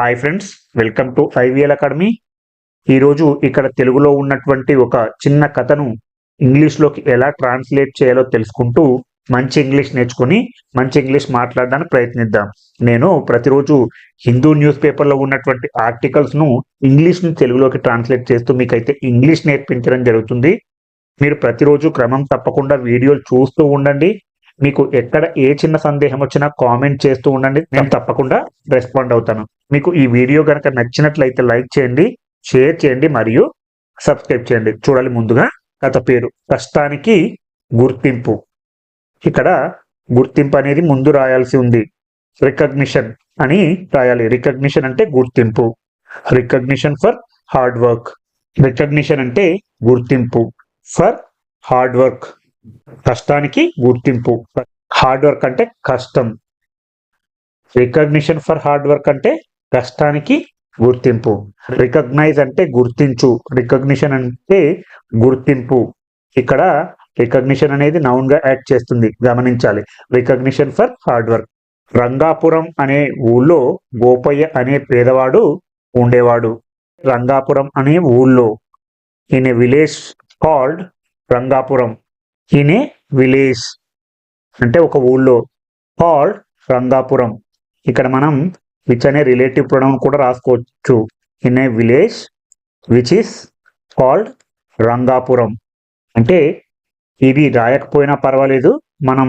Hi friends welcome to IVL academy ఈరోజు ఇక్కడ తెలుగులో ఉన్నటువంటి ఒక చిన్న కథను ఇంగ్లీష్లోకి ఎలా ట్రాన్స్లేట్ చేయాలో తెలుసుకుంటూ మంచి ఇంగ్లీష్ నేర్చుకుని మంచి ఇంగ్లీష్ మాట్లాడడానికి ప్రయత్నిద్దాం. నేను ప్రతిరోజు హిందూ న్యూస్ పేపర్లో ఉన్నటువంటి ఆర్టికల్స్ను ఇంగ్లీష్ని తెలుగులోకి ట్రాన్స్లేట్ చేస్తూ మీకైతే ఇంగ్లీష్ నేర్పించడం జరుగుతుంది. మీరు ప్రతిరోజు క్రమం తప్పకుండా వీడియోలు చూస్తూ ఉండండి. మీకు ఎక్కడ ఏ చిన్న సందేహం వచ్చినా కామెంట్ చేస్తూ ఉండండి. నేను తప్పకుండా రెస్పాండ్ అవుతాను. మీకు ఈ వీడియో కనుక నచ్చినట్లయితే లైక్ చేయండి షేర్ చేయండి మరియు సబ్స్క్రైబ్ చేయండి. చూడాలి ముందుగా కథ పేరు. కష్టానికి గుర్తింపు. ఇక్కడ గుర్తింపు అనేది ముందు రాయాల్సి ఉంది. రికగ్నిషన్ అని రాయాలి. రికగ్నిషన్ అంటే గుర్తింపు. Recognition for hard work recognition అంటే గుర్తింపు. ఫర్ హార్డ్ వర్క్ కష్టానికి గుర్తింపు. హార్డ్ వర్క్ అంటే కష్టం. రికగ్నిషన్ ఫర్ హార్డ్ వర్క్ అంటే కష్టానికి గుర్తింపు. రికగ్నైజ్ అంటే గుర్తించు. రికగ్నిషన్ అంటే గుర్తింపు. ఇక్కడ రికగ్నిషన్ అనేది నౌన్గా యాడ్ చేస్తుంది. గమనించాలి. Recognition for hard work. Rangapuram అనే ఊళ్ళో గోపయ్య అనే పేదవాడు ఉండేవాడు. రంగాపురం అనే ఊళ్ళో. In a village called Rangapuram. In a village. అంటే ఒక ఊళ్ళో. కాల్డ్ రంగాపురం. ఇక్కడ మనం విచ్ అనే రిలేటివ్ ప్రొనౌన్ కూడా రాసుకోవచ్చు. In a village which is called Rangapuram అంటే ఇవి రాయకపోయినా పర్వాలేదు. మనం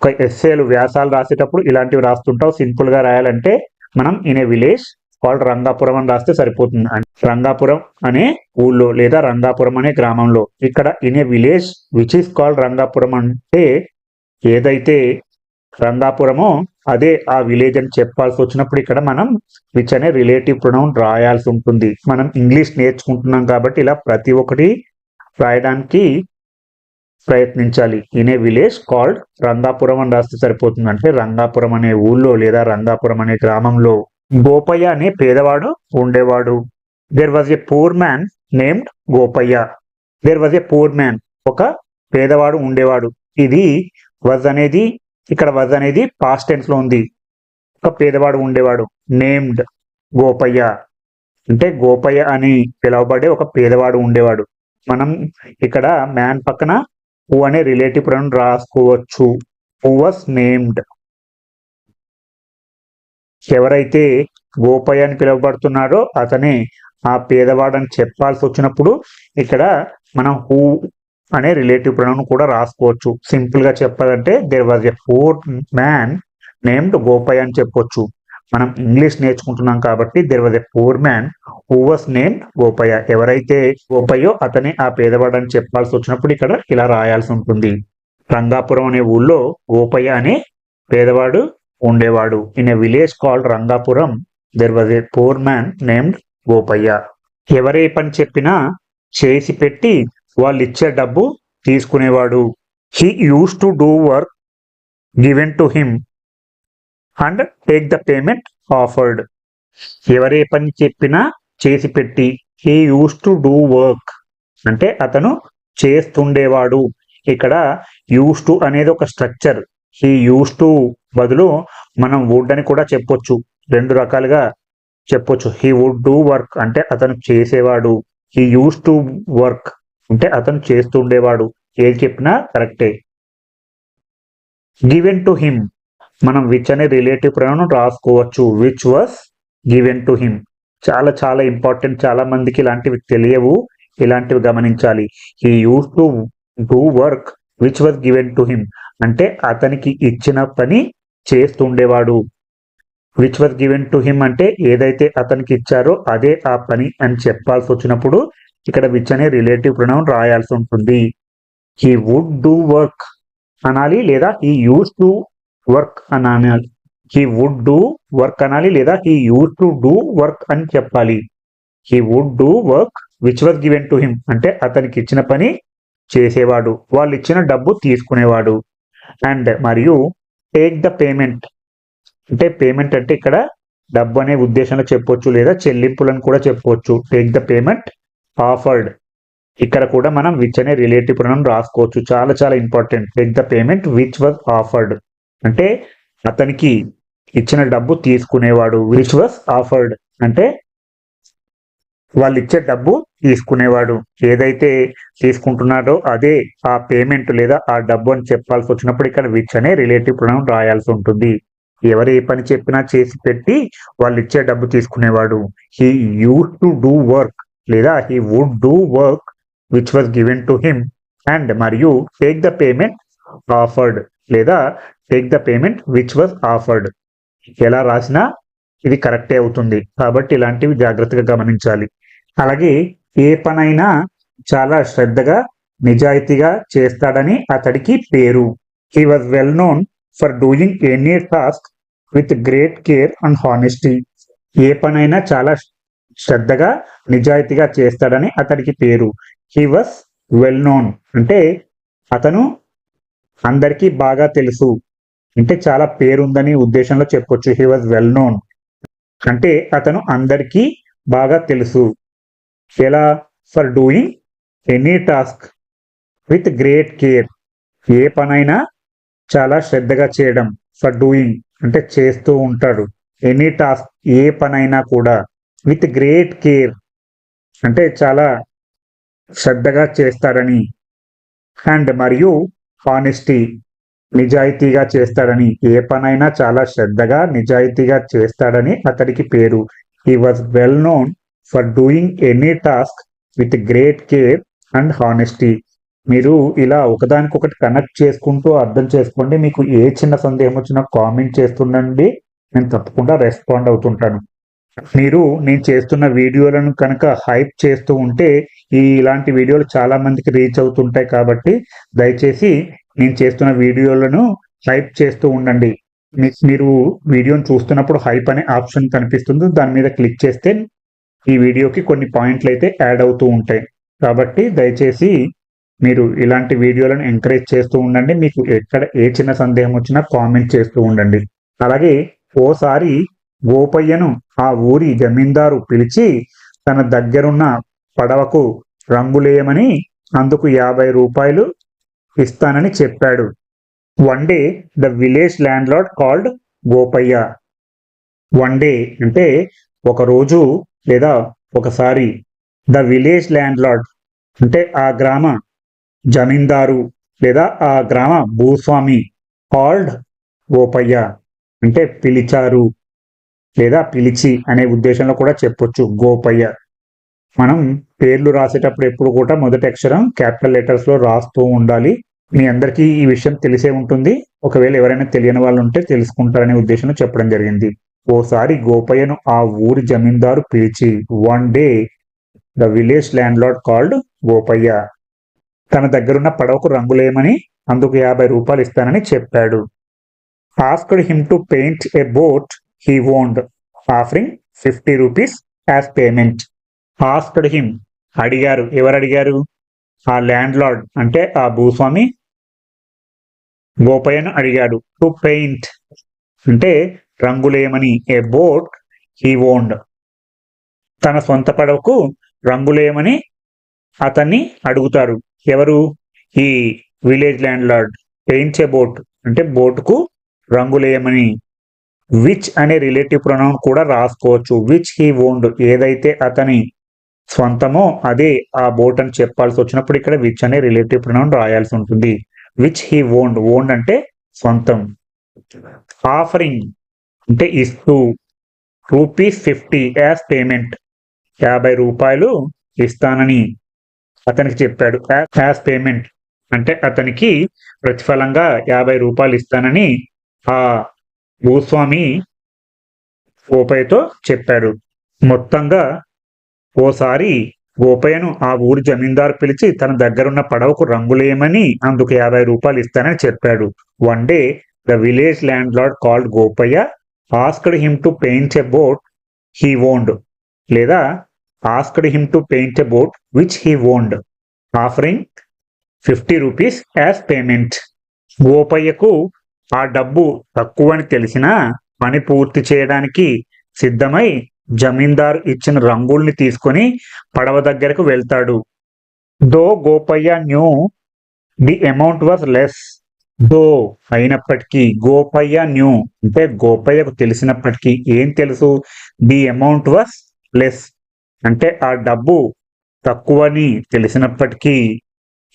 ఒక ఎస్ఏలు వ్యాసాలు రాసేటప్పుడు ఇలాంటివి రాస్తుంటాం. సింపుల్గా రాయాలంటే మనం in a village called Rangapuram అని రాస్తే సరిపోతుంది. రంగాపురం అనే ఊళ్ళో లేదా రంగాపురం అనే గ్రామంలో. ఇక్కడ in a village which is called Rangapuram అంటే ఏదైతే రంగాపురము అదే ఆ విలేజ్ అని చెప్పాల్సి వచ్చినప్పుడు ఇక్కడ మనం విచ్ అనే రిలేటివ్ ప్రొనౌన్ రాయాల్సి ఉంటుంది. మనం ఇంగ్లీష్ నేర్చుకుంటున్నాం కాబట్టి ఇలా ప్రతి ఒక్కటి రాయడానికి ప్రయత్నించాలి. In a village called Rangapuram అని రాస్తే సరిపోతుంది. అంటే రంగాపురం అనే ఊళ్ళో లేదా రంగాపురం అనే గ్రామంలో గోపయ్య అనే పేదవాడు ఉండేవాడు. There was a poor man named Gopayya. There was a poor man ఒక పేదవాడు ఉండేవాడు. ఇది వజ్ అనేది ఇక్కడ వజ్ అనేది పాస్ట్ టెన్స్లో ఉంది. ఒక పేదవాడు ఉండేవాడు నేమ్డ్ గోపయ్య. అంటే గోపయ్య అని పిలువబడే ఒక పేదవాడు ఉండేవాడు. మనం ఇక్కడ మ్యాన్ పక్కన హూ అనే రిలేటివ్ ప్రొనౌన్ రాసుకోవచ్చు. హూ వాస్ నేమ్డ్ ఎవరైతే గోపయ్య అని పిలువబడుతున్నారో అతనే ఆ పేదవాడు అని చెప్పాల్సి వచ్చినప్పుడు ఇక్కడ మనం హూ అనే రిలేటివ్ ప్రొనౌన్ కూడా రాసుకోవచ్చు. సింపుల్గా చెప్పాలంటే there was a poor man named Gopayya అని చెప్పొచ్చు. మనం ఇంగ్లీష్ నేర్చుకుంటున్నాం కాబట్టి there was a poor man who was named Gopayya ఎవరైతే గోపయ్యో అతనే ఆ పేదవాడు అని చెప్పాల్సి వచ్చినప్పుడు ఇక్కడ ఇలా రాయాల్సి ఉంటుంది. రంగాపురం అనే ఊళ్ళో గోపయ్య అనే పేదవాడు ఉండేవాడు. In a village called Rangapuram there was a poor man named Gopayya ఎవరే పని చెప్పినా చేసి పెట్టి వాళ్ళు ఇచ్చే డబ్బు తీసుకునేవాడు. He used to do work given to him and take the payment offered ఎవరే పని చెప్పినా చేసి పెట్టి. He used to do work అంటే అతను చేస్తుండేవాడు. ఇక్కడ యూస్ టు అనేది ఒక స్ట్రక్చర్ హీ యూస్ టు బదులు మనం వుడ్ అని కూడా చెప్పొచ్చు. రెండు రకాలుగా చెప్పొచ్చు. హీ వుడ్ డూ వర్క్ అంటే అతను చేసేవాడు. హీ యూస్ టు వర్క్ అంటే అతను చేస్తుండేవాడు. ఏది చెప్పినా కరెక్టే. గివెన్ టు హిమ్ మనం విచ్ అనే రిలేటివ్ ప్రయాణం రాసుకోవచ్చు. Which was given to him చాలా చాలా ఇంపార్టెంట్ చాలా మందికి ఇలాంటివి తెలియవు. ఇలాంటివి గమనించాలి. He used to do work which was given to him అంటే అతనికి ఇచ్చిన పని చేస్తుండేవాడు. Which was given to him అంటే ఏదైతే అతనికి ఇచ్చారో అదే ఆ పని అని చెప్పాల్సి వచ్చినప్పుడు ఇక్కడ విచ్ అనే రిలేటివ్ ప్రొనౌన్ రాయాల్సి ఉంటుంది. హీ వుడ్ డూ వర్క్ అనాలి లేదా హీ యూస్ టు వర్క్ అని అనాలి. హీ వుడ్ డూ వర్క్ అనాలి లేదా he used to do work అని చెప్పాలి. He would do work which was given to him అంటే అతనికి ఇచ్చిన పని చేసేవాడు. వాళ్ళు ఇచ్చిన డబ్బు తీసుకునేవాడు. అండ్ మరియు టేక్ ద పేమెంట్ అంటే పేమెంట్ అంటే ఇక్కడ డబ్బు అనే ఉద్దేశంలో చెప్పొచ్చు లేదా చెల్లింపులను కూడా చెప్పవచ్చు టేక్ ద పేమెంట్ ఆఫర్డ్ ఇక్కడ కూడా మనం విచ్ అనే రిలేటివ్ ప్రణం రాసుకోవచ్చు. చాలా చాలా important take the payment which was offered అంటే అతనికి ఇచ్చిన డబ్బు తీసుకునేవాడు. విచ్ వాస్ ఆఫర్డ్ అంటే వాళ్ళు ఇచ్చే డబ్బు తీసుకునేవాడు. ఏదైతే తీసుకుంటున్నాడో అదే ఆ పేమెంట్ లేదా ఆ డబ్బు అని చెప్పాల్సి వచ్చినప్పుడు ఇక్కడ విచ్ అనే రిలేటివ్ ప్రణం రాయాల్సి ఉంటుంది. ఎవరు ఏ పని చెప్పినా చేసి పెట్టి వాళ్ళు ఇచ్చే డబ్బు తీసుకునేవాడు. He used to do work లేదా he would do work which was given to him and మరియు టేక్ ద పేమెంట్ ఆఫర్డ్ లేదా take the payment which was offered ఎలా రాసినా ఇది కరెక్టే అవుతుంది. కాబట్టి ఇలాంటివి జాగ్రత్తగా గమనించాలి. అలాగే ఏ పనైనా చాలా శ్రద్ధగా నిజాయితీగా చేస్తాడని అతడికి పేరు. He was well known for doing any task with great care and honesty ఏ పనైనా చాలా శ్రద్ధగా నిజాయితీగా చేస్తాడని అతడికి పేరు. హీ వాస్ వెల్ నోన్ అంటే అతను అందరికీ బాగా తెలుసు. అంటే చాలా పేరుందని ఉద్దేశంలో చెప్పొచ్చు. హీ వాజ్ వెల్ నోన్ అంటే అతను అందరికీ బాగా తెలుసు. ఎలా? For doing any task with great care ఏ పనైనా చాలా శ్రద్ధగా చేయడం. ఫర్ డూయింగ్ అంటే చేస్తూ ఉంటాడు. ఎనీ టాస్క్ ఏ పనైనా కూడా. With great care. అంటే చాలా శ్రద్ధగా చేస్తారని. అండ్ మరియు హానెస్టీ నిజాయితీగా చేస్తాడని ఏ పనైనా చాలా శ్రద్ధగా నిజాయితీగా చేస్తాడని అతడికి పేరు. He was well known for doing any task with great care and honesty మీరు ఇలా ఒకదానికొకటి కనెక్ట్ చేసుకుంటూ అర్థం చేసుకోండి. మీకు ఏ చిన్న సందేహం వచ్చినా కామెంట్ చేస్తుండండి. నేను తప్పకుండా రెస్పాండ్ అవుతుంటాను. మీరు నేను చేస్తున్న వీడియోలను కనుక హైప్ చేస్తూ ఉంటే ఈ ఇలాంటి వీడియోలు చాలా మందికి రీచ్ అవుతుంటాయి కాబట్టి దయచేసి నేను చేస్తున్న వీడియోలను హైప్ చేస్తూ ఉండండి. మీ- మీరు వీడియోని చూస్తున్నప్పుడు హైప్ అనే ఆప్షన్ కనిపిస్తుంది. దాని మీద క్లిక్ చేస్తే ఈ వీడియోకి కొన్ని పాయింట్లు అయితే యాడ్ అవుతూ ఉంటాయి. కాబట్టి దయచేసి మీరు ఇలాంటి వీడియోలను ఎంకరేజ్ చేస్తూ ఉండండి. మీకు ఎక్కడ ఏ చిన్న సందేహం వచ్చినా కామెంట్ చేస్తూ ఉండండి. అలాగే ఓసారి గోపయ్యను ఆ ఊరి జమీందారు పిలిచి తన దగ్గరున్న పడవకు రంగులేయమని అందుకు యాభై రూపాయలు ఇస్తానని చెప్పాడు. One day the village landlord called Gopayya. One day అంటే ఒక రోజు లేదా ఒకసారి. ద విలేజ్ ల్యాండ్ లార్డ్ అంటే ఆ గ్రామ జమీందారు లేదా ఆ గ్రామ భూస్వామి కాల్డ్ గోపయ్య అంటే పిలిచారు. లేదా పిలిచి అనే ఉద్దేశంలో కూడా చెప్పొచ్చు. గోపయ్య. మనం పేర్లు రాసేటప్పుడు ఎప్పుడు కూడా మొదటి అక్షరం క్యాపిటల్ లెటర్స్లో రాస్తూ ఉండాలి. మీ అందరికీ ఈ విషయం తెలిసే ఉంటుంది. ఒకవేళ ఎవరైనా తెలియని వాళ్ళు ఉంటే తెలుసుకుంటారనే ఉద్దేశంలో చెప్పడం జరిగింది. ఓసారి గోపయ్యను ఆ ఊరి జమీందారు పిలిచి one day the village landlord called Gopayya. తన దగ్గరున్న పడవకు రంగులేయమని అందుకు యాభై రూపాయలు ఇస్తానని చెప్పాడు. Asked him to paint a boat he won't, offering fifty rupees as payment asked him అడిగారు ఎవరు అడిగారు ఆ ల్యాండ్ లార్డ్ అంటే ఆ భూస్వామి గోపయ్యను అడిగాడు టు పెయింట్ అంటే రంగులేయమని ఏ బోట్ హీ ఓన్డ్ తన సొంత పడవకు రంగులేయమని అతన్ని అడుగుతారు ఎవరు? ఈ village landlord paint a boat అంటే బోటుకు రంగులేయమని విచ్ అనే రిలేటివ్ ప్రొనౌన్ కూడా రాసుకోవచ్చు. విచ్ హీ ఓన్డ్ ఏదైతే అతని స్వంతమో అదే ఆ బోట్ అని చెప్పాల్సి వచ్చినప్పుడు ఇక్కడ విచ్ అనే రిలేటివ్ ప్రొనౌన్ రాయాల్సి ఉంటుంది. విచ్ హీ ఓన్డ్ ఓన్డ్ అంటే సొంతం ఆఫరింగ్ అంటే ఇస్తూ. రూపీస్ ఫిఫ్టీ యాజ్ పేమెంట్ యాభై రూపాయలు ఇస్తానని అతనికి చెప్పాడు. యాజ్ పేమెంట్ అంటే అతనికి ప్రతిఫలంగా యాభై రూపాయలు ఇస్తానని ఆ భూస్వామి గోపయ్యతో చెప్పాడు. మొత్తంగా ఓసారి గోపయ్యను ఆ ఊరి జమీందారు పిలిచి తన దగ్గరున్న పడవకు రంగులేయమని అందుకు యాభై రూపాయలు ఇస్తానని చెప్పాడు. One day the village landlord called Gopayya asked him to paint a boat he owned లేదా asked him to paint a boat which he owned offering fifty rupees as payment. గోపయ్యకు ఆ డబ్బు తక్కువని తెలిసినా పని పూర్తి చేయడానికి సిద్ధమై జమీందారు ఇచ్చిన రంగుల్ని తీసుకొని పడవ దగ్గరకు వెళ్తాడు. Though Gopayya knew the amount was less. Though అయినప్పటికీ గోపయ్య న్యూ అంటే గోపయ్యకు తెలిసినప్పటికీ ఏం తెలుసు? The amount was less. అంటే ఆ డబ్బు తక్కువని తెలిసినప్పటికీ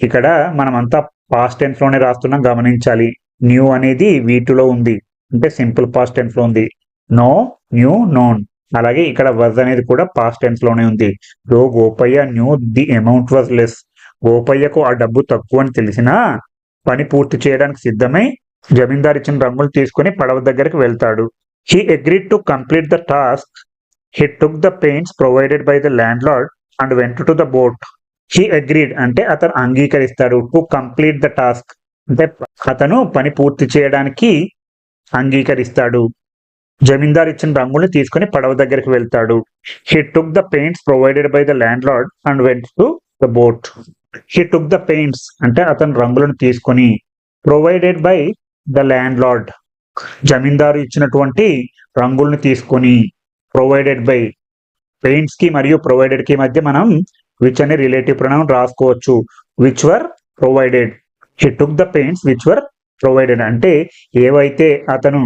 ఇక్కడ మనమంతా పాస్ట్ టెన్స్లోనే రాస్తున్నాం గమనించాలి. న్యూ అనేది వీటిలో ఉంది. అంటే సింపుల్ పాస్ట్ టెన్స్లో ఉంది. నో న్యూ నోన్ అలాగే ఇక్కడ వజ్ అనేది కూడా పాస్ట్ టెన్స్లోనే ఉంది. Though Gopayya knew the amount was less గోపయ్యకు ఆ డబ్బు తక్కువ అని తెలిసినా పని పూర్తి చేయడానికి సిద్ధమై జమీందార్ ఇచ్చిన రంగులు తీసుకుని పడవ దగ్గరికి వెళ్తాడు. He agreed to complete the task he took the paints provided by the landlord and went to the boat he agreed అంటే అతను అంగీకరిస్తాడు. టు కంప్లీట్ ద టాస్క్ అంటే అతను పని పూర్తి చేయడానికి అంగీకరిస్తాడు. జమీందార్ ఇచ్చిన రంగుల్ని తీసుకుని పడవ దగ్గరికి వెళ్తాడు. He took the paints provided by the landlord and went to the boat he took the paints అంటే అతను రంగులను తీసుకొని provided by the landlord జమీందారు ఇచ్చినటువంటి రంగుల్ని తీసుకొని ప్రొవైడెడ్ బై పెయింట్స్కి మరియు ప్రొవైడెడ్కి మధ్య మనం విచ్ అనే రిలేటివ్ ప్రణామం రాసుకోవచ్చు. Which were provided he took the paints which were provided అంటే ఏవైతే అతను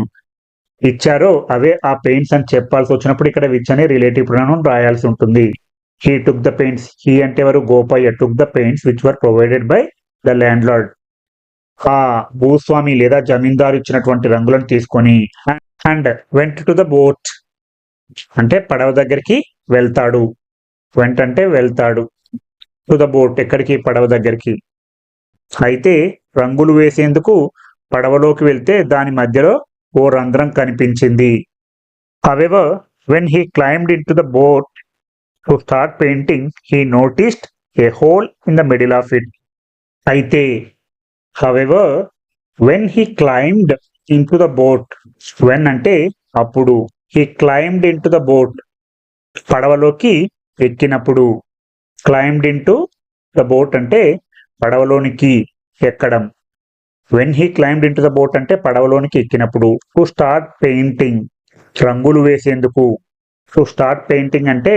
ఇచ్చారో అవే ఆ పెయింట్స్ అని చెప్పాల్సి వచ్చినప్పుడు ఇక్కడ విచ్ అనే రిలేటివ్ ప్రొనౌన్ రాయాల్సి ఉంటుంది. He took the paints he అంటే వారు Gopayya took the paints which were provided by the landlord ఆ భూస్వామి లేదా జమీందారు ఇచ్చినటువంటి రంగులను తీసుకొని and went to the boat అంటే పడవ దగ్గరికి వెళ్తాడు. వెంట అంటే వెళ్తాడు. టు ద బోట్ ఎక్కడికి? పడవ దగ్గరికి. అయితే రంగులు వేసేందుకు పడవలోకి వెళ్తే దాని మధ్యలో ఓ రంధ్రం కనిపించింది. However when he climbed into the boat to start painting he noticed a hole in the middle of it అయితే however when he climbed into the boat when అంటే అప్పుడు he climbed into the boat పడవలోకి ఎక్కినప్పుడు. Climbed into the boat అంటే పడవలోనికి ఎక్కడం. When he climbed into the boat అంటే పడవలోనికి ఎక్కినప్పుడు టు స్టార్ట్ పెయింటింగ్ రంగులు వేసేందుకు. టు స్టార్ట్ పెయింటింగ్ అంటే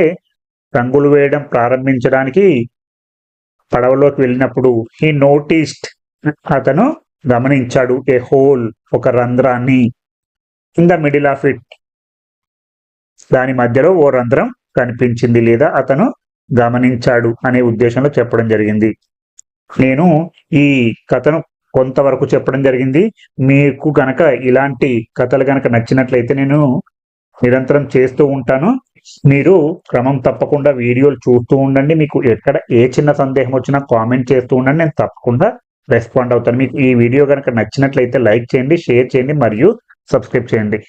రంగులు వేయడం ప్రారంభించడానికి పడవలోకి వెళ్ళినప్పుడు హీ నోటీస్డ్ అతను గమనించాడు ఏ హోల్ ఒక రంధ్రాన్ని. In the middle of it దాని మధ్యలో ఓ రంధ్రం కనిపించింది లేదా అతను గమనించాడు అనే ఉద్దేశంలో చెప్పడం జరిగింది. నేను ఈ కథను కొంతవరకు చెప్పడం జరిగింది. మీకు గనక ఇలాంటి కథలు గనక నచ్చినట్లయితే నేను నిరంతరం చేస్తూ ఉంటాను. మీరు క్రమం తప్పకుండా వీడియోలు చూస్తూ ఉండండి. మీకు ఎక్కడ ఏ చిన్న సందేహం వచ్చినా కామెంట్ చేస్తూ ఉండండి. నేను తప్పకుండా రెస్పాండ్ అవుతాను. మీకు ఈ వీడియో కనుక నచ్చినట్లయితే లైక్ చేయండి షేర్ చేయండి మరియు సబ్స్క్రైబ్ చేయండి.